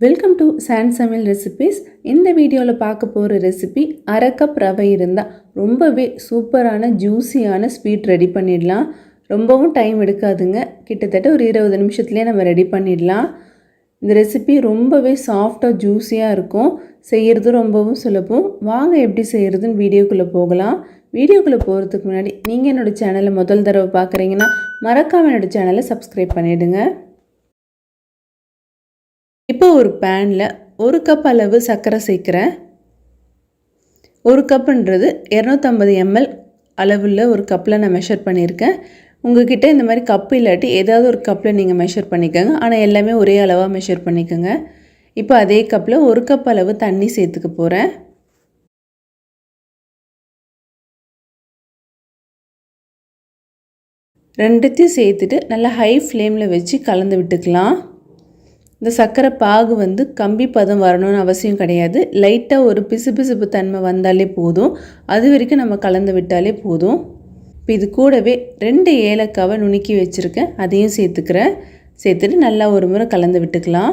Welcome to சாண்ட் சமையல் recipes இந்த வீடியோவில் பார்க்க போகிற ரெசிபி அரை கப் ரவை இருந்தால் ரொம்பவே சூப்பரான ஜூஸியான ஸ்வீட் ரெடி பண்ணிடலாம். ரொம்பவும் டைம் எடுக்காதுங்க. கிட்டத்தட்ட ஒரு இருபது நிமிஷத்துலேயே நம்ம ரெடி பண்ணிடலாம். இந்த ரெசிபி ரொம்பவே சாஃப்டாக ஜூஸியாக இருக்கும். செய்கிறது ரொம்பவும் சுலபம். வாங்க எப்படி செய்கிறதுன்னு வீடியோக்குள்ளே போகலாம். வீடியோக்குள்ளே போகிறதுக்கு முன்னாடி நீங்கள் என்னோடய சேனலை முதல் தடவை பார்க்குறீங்கன்னா மறக்காமல் என்னோடய சேனலை சப்ஸ்கிரைப் பண்ணிவிடுங்க இப்போ ஒரு பேனில் ஒரு கப் அளவு சர்க்கரை சேர்க்குறேன். ஒரு கப்புன்றது இரநூத்தம்பது எம்எல் அளவில் ஒரு கப்பில் நான் மெஷர் பண்ணியிருக்கேன். உங்ககிட்ட இந்த மாதிரி கப்பு இல்லாட்டி ஏதாவது ஒரு கப்பில் நீங்கள் மெஷர் பண்ணிக்கோங்க. ஆனால் எல்லாமே ஒரே அளவாக மெஷர் பண்ணிக்கோங்க. இப்போ அதே கப்பில் ஒரு கப் அளவு தண்ணி சேர்த்துக்க போகிறேன் ரெண்டுத்தையும் சேர்த்துட்டு நல்லா ஹை ஃப்ளேமில் வச்சு கலந்து விட்டுக்கலாம். இந்த சர்க்கரை பாகு வந்து கம்பி பதம் வரணும்னு அவசியம் கிடையாது. லைட்டாக ஒரு பிசுபிசுப்பு தன்மை வந்தாலே போதும். அது வரைக்கும் நம்ம கலந்து விட்டாலே போதும். இப்போ இது கூடவே ரெண்டு ஏலக்காவை நுணுக்கி வச்சுருக்கேன். அதையும் சேர்த்துக்கிறேன். சேர்த்துட்டு நல்லா ஒரு முறை கலந்து விட்டுக்கலாம்.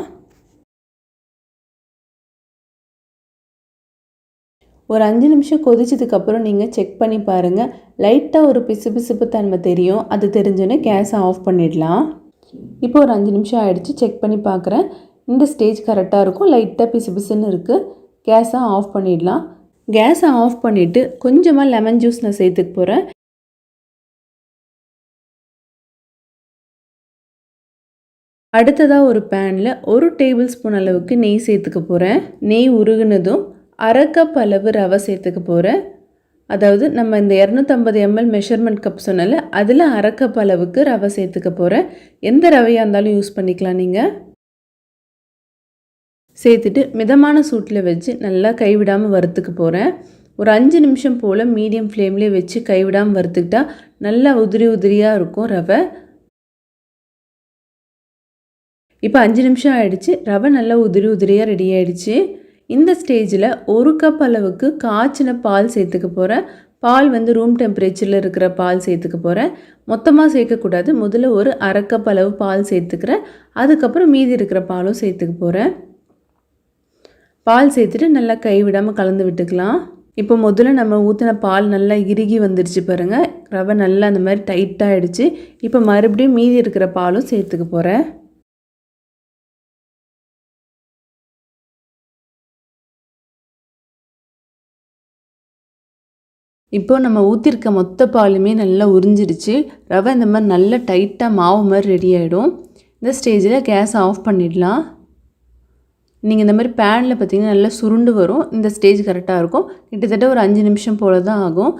ஒரு அஞ்சு நிமிஷம் கொதிச்சதுக்கப்புறம் நீங்கள் செக் பண்ணி பாருங்கள் லைட்டாக ஒரு பிசுபிசுப்பு தன்மை தெரியும். அது தெரிஞ்சோன்னே கேஸை ஆஃப் பண்ணிடலாம். இப்போ ஒரு அஞ்சு நிமிஷம் ஆகிடுச்சு செக் பண்ணி பார்க்குறேன் இந்த ஸ்டேஜ் கரெக்டாக இருக்கும் லைட்டாக பிசு பிசுன்னு இருக்குது கேஸை ஆஃப் பண்ணிடலாம். கேஸை ஆஃப் பண்ணிவிட்டு கொஞ்சமாக லெமன் ஜூஸ் நான் சேர்த்துக்க போகிறேன் அடுத்ததாக ஒரு பேனில் ஒரு டேபிள் ஸ்பூன் அளவுக்கு நெய் சேர்த்துக்க போகிறேன் நெய் உருகுனதும் அரை கப் அளவு ரவை சேர்த்துக்க போகிறேன் அதாவது நம்ம இந்த இரநூத்தம்பது எம்எல் மெஷர்மெண்ட் கப் சொன்னால அதில் அரை கப் அளவுக்கு ரவை சேர்த்துக்க போகிறேன் எந்த ரவையாக இருந்தாலும் யூஸ் பண்ணிக்கலாம் நீங்கள் சேர்த்துட்டு மிதமான சூட்டில் வச்சு நல்லா கைவிடாமல் வறுத்துக்க போகிறேன் ஒரு அஞ்சு நிமிஷம் போல் மீடியம் ஃப்ளேம்லேயே வச்சு கைவிடாமல் வறுத்துக்கிட்டா நல்லா உதிரி உதிரியாக இருக்கும் ரவை. இப்போ அஞ்சு நிமிஷம் ஆகிடுச்சு ரவை நல்லா உதிரி உதிரியாக ரெடி ஆகிடுச்சு இந்த ஸ்டேஜில் ஒரு கப் அளவுக்கு காய்ச்சின பால் சேர்த்துக்க போகிறேன் பால் வந்து ரூம் டெம்பரேச்சரில் இருக்கிற பால் சேர்த்துக்க போகிறேன் மொத்தமாக சேர்க்கக்கூடாது முதல்ல ஒரு அரை கப் அளவு பால் சேர்த்துக்கிறேன் அதுக்கப்புறம் மீதி இருக்கிற பாலும் சேர்த்துக்க போகிறேன் பால் சேர்த்துட்டு நல்லா கைவிடாமல் கலந்து விட்டுக்கலாம். இப்போ முதல்ல நம்ம ஊற்றின பால் நல்லா இறுகி வந்துடுச்சு பாருங்கள் ரவை நல்லா அந்த மாதிரி டைட்டாகிடுச்சு இப்போ மறுபடியும் மீதி இருக்கிற பாலும் சேர்த்துக்க போகிறேன் இப்போது நம்ம ஊற்றிருக்க மொத்த பாலுமே நல்லா உறிஞ்சிடுச்சு. ரவை இந்த மாதிரி நல்லா டைட்டாக மாவு மாதிரி ரெடி ஆகிடும் இந்த ஸ்டேஜில் கேஸை ஆஃப் பண்ணிடலாம். நீங்கள் இந்த மாதிரி பேனில் பார்த்தீங்கன்னா நல்லா சுருண்டு வரும். இந்த ஸ்டேஜ் கரெக்டாக இருக்கும். கிட்டத்தட்ட ஒரு அஞ்சு நிமிஷம் போல் தான் ஆகும்.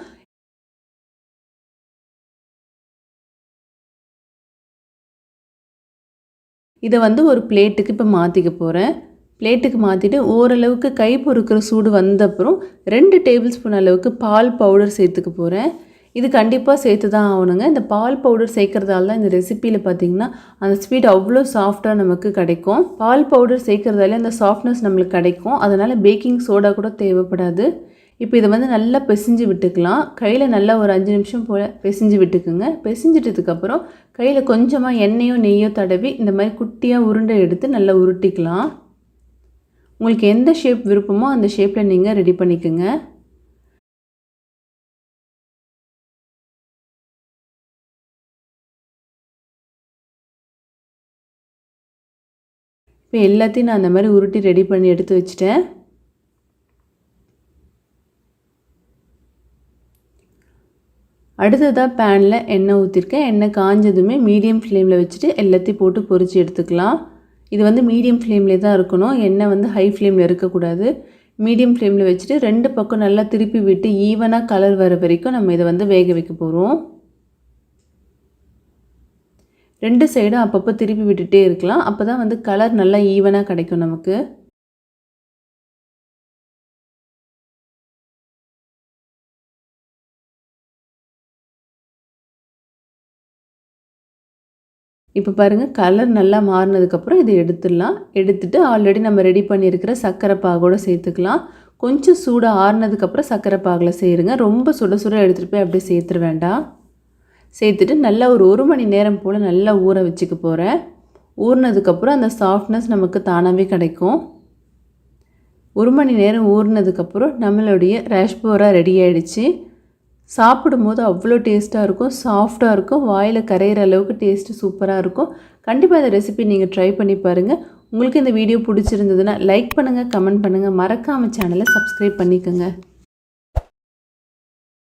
இதை வந்து ஒரு பிளேட்டுக்கு இப்போ மாற்றிக்க போகிறேன் பிளேட்டுக்கு மாற்றிட்டு ஓரளவுக்கு கை பொறுக்கிற சூடு வந்தப்புறம் ரெண்டு டேபிள் ஸ்பூன் அளவுக்கு பால் பவுடர் சேர்த்துக்க போகிறேன் இது கண்டிப்பாக சேர்த்து தான் ஆகணுங்க. இந்த பால் பவுடர் சேர்க்குறதால தான் இந்த ரெசிப்பியில் பார்த்திங்கன்னா அந்த ஸ்வீட் அவ்வளோ சாஃப்டாக நமக்கு கிடைக்கும். பால் பவுடர் சேர்க்குறதால அந்த சாஃப்ட்னஸ் நம்மளுக்கு கிடைக்கும். அதனால் பேக்கிங் சோடா கூட தேவைப்படாது. இப்போ இதை வந்து நல்லா பிசைஞ்சு விட்டுக்கலாம். கையில் நல்லா ஒரு அஞ்சு நிமிஷம் போல் பிசைஞ்சு விட்டுக்குங்க. பிசைஞ்சிட்டதுக்கப்புறம் கையில் கொஞ்சமாக எண்ணெயோ நெய்யோ தடவி இந்த மாதிரி குட்டியாக உருண்டை எடுத்து நல்லா உருட்டிக்கலாம். உங்களுக்கு எந்த ஷேப் விருப்பமோ அந்த ஷேப்பில் நீங்கள் ரெடி பண்ணிக்கோங்க. இப்போ எல்லாத்தையும் நான் அந்த மாதிரி உருட்டி ரெடி பண்ணி எடுத்து வச்சுட்டேன். அடுத்ததாக பேனில் எண்ணெய் ஊற்றிருக்கேன் எண்ணெய் காஞ்சதுமே மீடியம் ஃப்ளேமில் வச்சுட்டு எல்லாத்தையும் போட்டு பொறிச்சு எடுத்துக்கலாம். இது வந்து மீடியம் ஃப்ளேம்லேயே தான் இருக்கணும். எண்ணெய் வந்து ஹை ஃப்ளேமில் இருக்கக்கூடாது. மீடியம் ஃப்ளேமில் வச்சுட்டு ரெண்டு பக்கம் நல்லா திருப்பி விட்டு ஈவனாக கலர் வர வரைக்கும் நம்ம இதை வந்து வேக வைக்க போகிறோம் ரெண்டு சைடும் அப்பப்போ திருப்பி விட்டுகிட்டே இருக்கலாம். அப்போ தான் வந்து கலர் நல்லா ஈவனாக கிடைக்கும் நமக்கு. இப்போ பாருங்கள் கலர் நல்லா மாறினதுக்கப்புறம் இதை எடுத்துடலாம். எடுத்துட்டு ஆல்ரெடி நம்ம ரெடி பண்ணியிருக்கிற சர்க்கரை பாகோடு சேர்த்துக்கலாம். கொஞ்சம் சூடாக ஆறுனதுக்கப்புறம் சர்க்கரை பாகில் செய்யுங்க ரொம்ப சுட சுட எடுத்துகிட்டு போய் அப்படியே சேர்த்துட வேண்டாம். சேர்த்துட்டு நல்லா ஒரு ஒரு மணி நேரம் போல் நல்லா ஊற வச்சுக்க போகிறேன் ஊறினதுக்கப்புறம் அந்த சாஃப்ட்னஸ் நமக்கு தானாகவே கிடைக்கும். ஒரு மணி நேரம் ஊறினதுக்கப்புறம் நம்மளுடைய ரேஷ்போரா ரெடி ஆகிடுச்சு சாப்பிடும்போது அவ்வளோ டேஸ்ட்டாக இருக்கும் சாஃப்டாக இருக்கும் வாயில் கரையிற அளவுக்கு டேஸ்ட்டு சூப்பராக இருக்கும். கண்டிப்பாக இந்த ரெசிபி நீங்கள் ட்ரை பண்ணி பாருங்கள் உங்களுக்கு இந்த வீடியோ பிடிச்சிருந்ததுன்னா லைக் பண்ணுங்கள் கமெண்ட் பண்ணுங்கள் மறக்காமல் சேனலை சப்ஸ்கிரைப் பண்ணிக்கோங்க.